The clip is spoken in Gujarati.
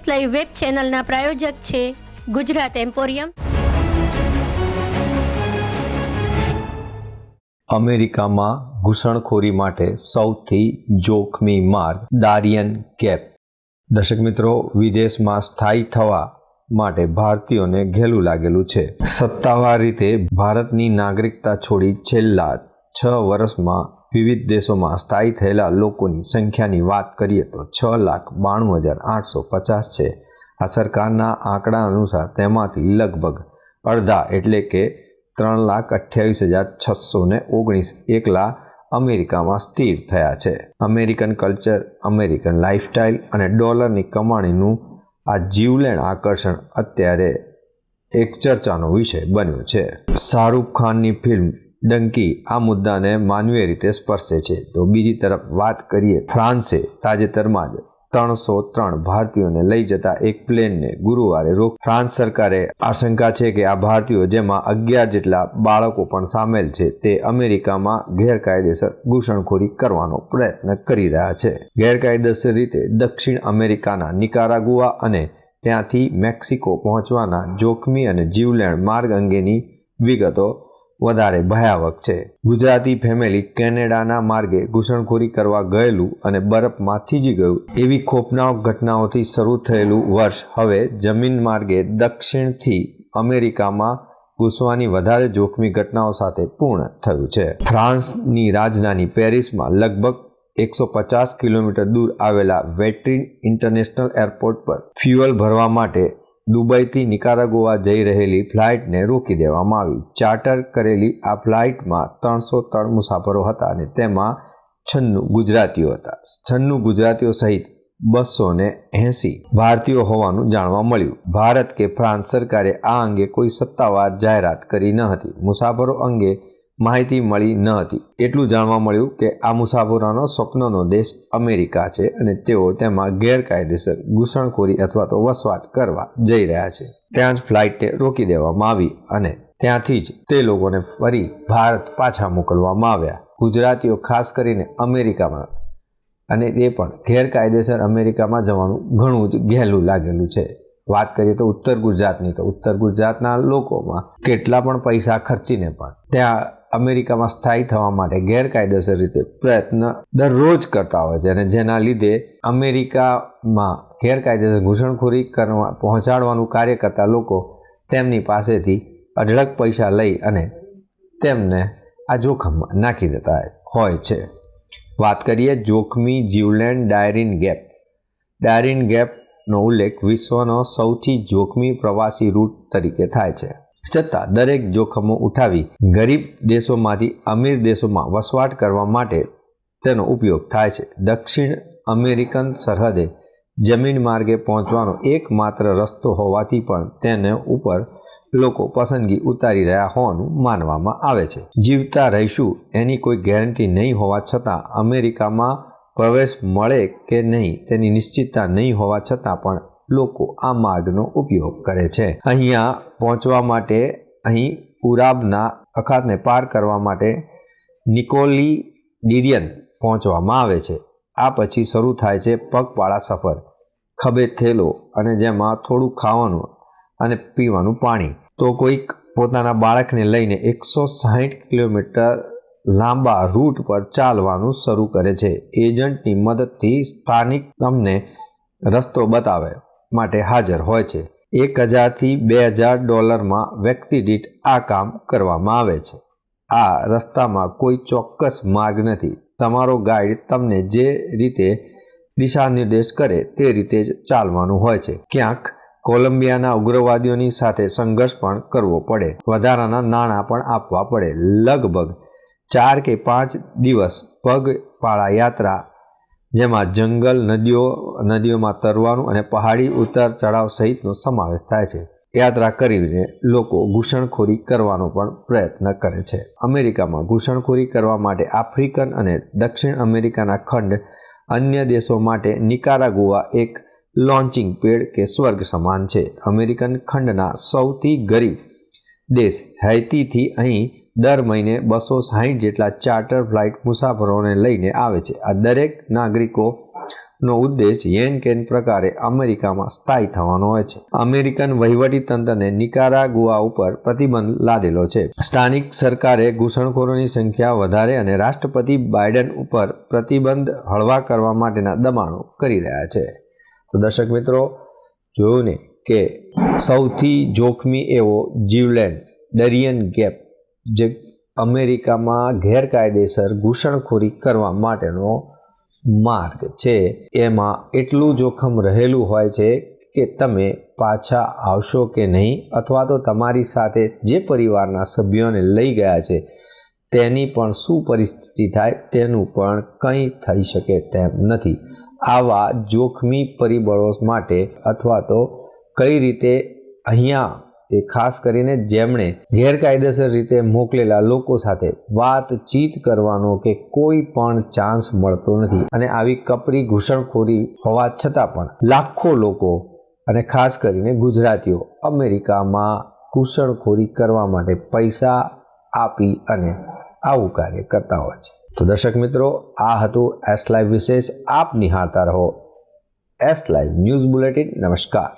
ફર્સ્ટ લાઈવ વેબ ચેનલના પ્રાયોજક છે ગુજરાત એમ્પોરિયમ. અમેરિકામાં ઘૂસણખોરી માટે સૌથી જોખમી માર્ગ દારિયન ગેપ. દર્શક મિત્રો, વિદેશમાં સ્થાયી થવા માટે ભારતીયોને ઘેલું લાગેલું છે. સત્તાવાર રીતે ભારતની નાગરિકતા છોડી છેલ્લા છ વર્ષમાં વિવિધ દેશોમાં સ્થાયી થયેલા લોકોની સંખ્યાની વાત કરીએ તો છ લાખ બાણું હજાર આઠસો પચાસ છે. આ સરકારના આંકડા અનુસાર તેમાંથી લગભગ અડધા એટલે કે ત્રણ લાખ અઠ્યાવીસ હજાર છસો ને ઓગણીસ એકલા અમેરિકામાં સ્થિર થયા છે. અમેરિકન કલ્ચર, અમેરિકન લાઇફસ્ટાઇલ અને ડોલરની કમાણીનું આ જીવલેણ આકર્ષણ અત્યારે એક ચર્ચાનો વિષય બન્યો છે. શાહરૂખ ખાનની ફિલ્મ ડંકી આ મુદ્દાને માનવીય રીતે સ્પર્શે છે. તો બીજી તરફ વાત કરીએ ફ્રાન્સે તાજેતરમાં જ ત્રણસો ત્રણ ભારતીયોને લઈ જતા એક પ્લેનને ગુરુવારે રોક ફ્રાન્સ સરકારે આશંકા છે કે આ ભારતીયો જેમાં અગિયાર જેટલા બાળકો પણ સામેલ છે તે અમેરિકામાં ગેરકાયદેસર ઘૂસણખોરી કરવાનો પ્રયત્ન કરી રહ્યા છે. ગેરકાયદેસર રીતે દક્ષિણ અમેરિકાના નિકારાગુઆ અને ત્યાંથી મેક્સિકો પહોંચવાના જોખમી અને જીવલેણ માર્ગ અંગેની વિગતો વધારે ભયાવક છે. ગુજરાતી ફેમિલી કેનેડાના માર્ગે ઘૂસણખોરી કરવા ગયેલું અને બરફમાં થીજી ગયું. એવી ખોફનાક ઘટનાઓથી શરૂ થયેલું વર્ષ હવે જમીન માર્ગે દક્ષિણથી અમેરિકામાં ઘૂસવાની વધારે જોખમી ઘટનાઓ સાથે પૂર્ણ થયું છે. ફ્રાન્સની રાજધાની પેરિસમાં લગભગ એકસો પચાસ કિલોમીટર દૂર આવેલા વેટ્રિન ઇન્ટરનેશનલ એરપોર્ટ પર ફ્યુઅલ ભરવા માટે દુબઈથી નિકારાગોવા જઈ રહેલી ફ્લાઇટને રોકી દેવામાં આવી. ચાર્ટર કરેલી આ ફ્લાઇટમાં ત્રણસો ત્રણ મુસાફરો હતા અને તેમાં છન્નું ગુજરાતીઓ હતા. છન્નું ગુજરાતીઓ સહિત બસો ને એંસી ભારતીયો હોવાનું જાણવા મળ્યું. ભારત કે ફ્રાન્સ સરકારે આ અંગે કોઈ સત્તાવાર જાહેરાત કરી ન હતી. મુસાફરો અંગે માહિતી મળી ન હતી. એટલું જાણવા મળ્યું કે આ મુસાફરોનો સ્વપ્નનો દેશ અમેરિકા છે અને તેઓ તેમાં ગેરકાયદેસર ઘૂસણખોરી અથવા તો વસવાટ કરવા જઈ રહ્યા છે. ત્યાં જ ફ્લાઇટને રોકી દેવામાં આવી અને ત્યાંથી જ તે લોકોને ફરી ભારત પાછા મોકલવામાં આવ્યા. ગુજરાતીઓ ખાસ કરીને અમેરિકામાં અને તે પણ ગેરકાયદેસર અમેરિકામાં જવાનું ઘણું જ ઘેલું લાગેલું છે. વાત કરીએ તો ઉત્તર ગુજરાતની, તો ઉત્તર ગુજરાતના લોકોમાં કેટલા પણ પૈસા ખર્ચીને પણ ત્યાં અમેરિકામાં સ્થાયી થવા માટે ગેરકાયદેસર રીતે પ્રયત્ન દરરોજ કરતા હોય છે અને જેના લીધે અમેરિકામાં ગેરકાયદેસર ઘૂસણખોરી કરવા પહોંચાડવાનું કાર્ય કરતા લોકો તેમની પાસેથી અઢળક પૈસા લઈ અને તેમને આ જોખમમાં નાખી દેતા હોય છે. વાત કરીએ જોખમી જીવલેન્ડ ડાયરીન ગેપ. ડાયરીન ગેપનો ઉલ્લેખ વિશ્વનો સૌથી જોખમી પ્રવાસી રૂટ તરીકે થાય છે. છતાં દરેક જોખમો ઉઠાવી ગરીબ દેશોમાંથી અમીર દેશોમાં વસવાટ કરવા માટે તેનો ઉપયોગ થાય છે. દક્ષિણ અમેરિકન સરહદે જમીન માર્ગે પહોંચવાનો એકમાત્ર રસ્તો હોવાથી પણ તેને ઉપર લોકો પસંદગી ઉતારી રહ્યા હોવાનું માનવામાં આવે છે. જીવતા રહીશું એની કોઈ ગેરંટી નહીં હોવા છતાં અમેરિકામાં પ્રવેશ મળે કે નહીં તેની નિશ્ચિતતા નહીં હોવા છતાં પણ લોકો આ માર્ગનો ઉપયોગ કરે છે. અહીંયા પહોંચવા માટે અહીં ઉરાબના અખાતને પાર કરવા માટે નિકોલી ડિરિયન પહોંચવામાં આવે છે. આ પછી શરૂ થાય છે પગપાળા સફર. ખભે થેલો અને જેમાં થોડું ખાવાનું અને પીવાનું પાણી. તો કોઈક પોતાના બાળકને લઈને એકસો સાહીઠ કિલોમીટર લાંબા રૂટ પર ચાલવાનું શરૂ કરે છે. એજન્ટની મદદથી સ્થાનિક તમને રસ્તો બતાવે. માટે હાજર હોય છે. એક હજારથી બે હજાર ડોલરમાં વ્યક્તિ દીઠ આ કામ કરવામાં આવે છે. આ રસ્તામાં કોઈ ચોક્કસ માર્ગ નથી. તમારો ગાઈડ તમને જે રીતે દિશા નિર્દેશ કરે તે રીતે જ ચાલવાનું હોય છે. ક્યાંક કોલંબિયાના ઉગ્રવાદીઓની સાથે સંઘર્ષ પણ કરવો પડે. વધારાના નાણાં પણ આપવા પડે. લગભગ ચાર કે પાંચ દિવસ પગપાળા યાત્રા જેમાં જંગલ, નદીઓ, નદીઓમાં તરવાનું અને પહાડી ઉતાર ચઢાવ સહિતનો સમાવેશ થાય છે. યાત્રા કરીને લોકો ઘૂસણખોરી કરવાનો પણ પ્રયત્ન કરે છે. અમેરિકામાં ઘૂસણખોરી કરવા માટે આફ્રિકન અને દક્ષિણ અમેરિકાના ખંડ અન્ય દેશો માટે નિકારાગુઆ એક લોન્ચિંગ પેડ કે સ્વર્ગ સમાન છે. અમેરિકન ખંડના સૌથી ગરીબ દેશ હૈતીથી અહીં દર મહિને બસો સાહીઠ જેટલા ચાર્ટર ફ્લાઇટ મુસાફરોને લઈને આવે છે. આ દરેક નાગરિકો નો ઉદ્દેશ યેન કેન પ્રકારે અમેરિકામાં સ્થાયી થવાનો હોય છે. અમેરિકન વહીવટી તંત્રને નિકારાગુઆ ઉપર પ્રતિબંધ લાદેલો છે. સ્થાનિક સરકારે ઘૂસણખોરોની સંખ્યા વધારે અને રાષ્ટ્રપતિ બાઇડન ઉપર પ્રતિબંધ હળવા કરવા માટેના દબાણો કરી રહ્યા છે. તો દર્શક મિત્રો, જોયું ને કે સૌથી જોખમી એવો જીવલેન્ડ ડરિયન ગેપ જે અમેરિકામાં ગેરકાયદેસર ઘૂસણખોરી કરવા માટેનો માર્ગ છે. એમાં એટલું જોખમ રહેલું હોય છે કે તમે પાછા આવશો કે નહીં અથવા તો તમારી સાથે જે પરિવારના સભ્યોને લઈ ગયા છે તેની પણ શું પરિસ્થિતિ થાય તેનું પણ કંઈ થઈ શકે તેમ નથી. આવા જોખમી પરિબળો માટે અથવા તો કઈ રીતે અહીંયા એ ખાસ કરીને જેમણે ગેરકાયદેસર રીતે મોકલેલા લોકો સાથે વાતચીત કરવાનો કે કોઈ પણ ચાન્સ મળતો નથી. અને આવી કપરી ઘૂસણખોરી હોવા છતાં પણ લાખો લોકો અને ખાસ કરીને ગુજરાતીઓ અમેરિકામાં ઘૂસણખોરી કરવા માટે પૈસા આપી અને આવું કાર્ય કરતા હોય છે. તો દર્શક મિત્રો, આ હતું એસ લાઈવ વિશેષ. આપ નિહાળતા રહો એસ લાઈવ ન્યૂઝ બુલેટિન. નમસ્કાર.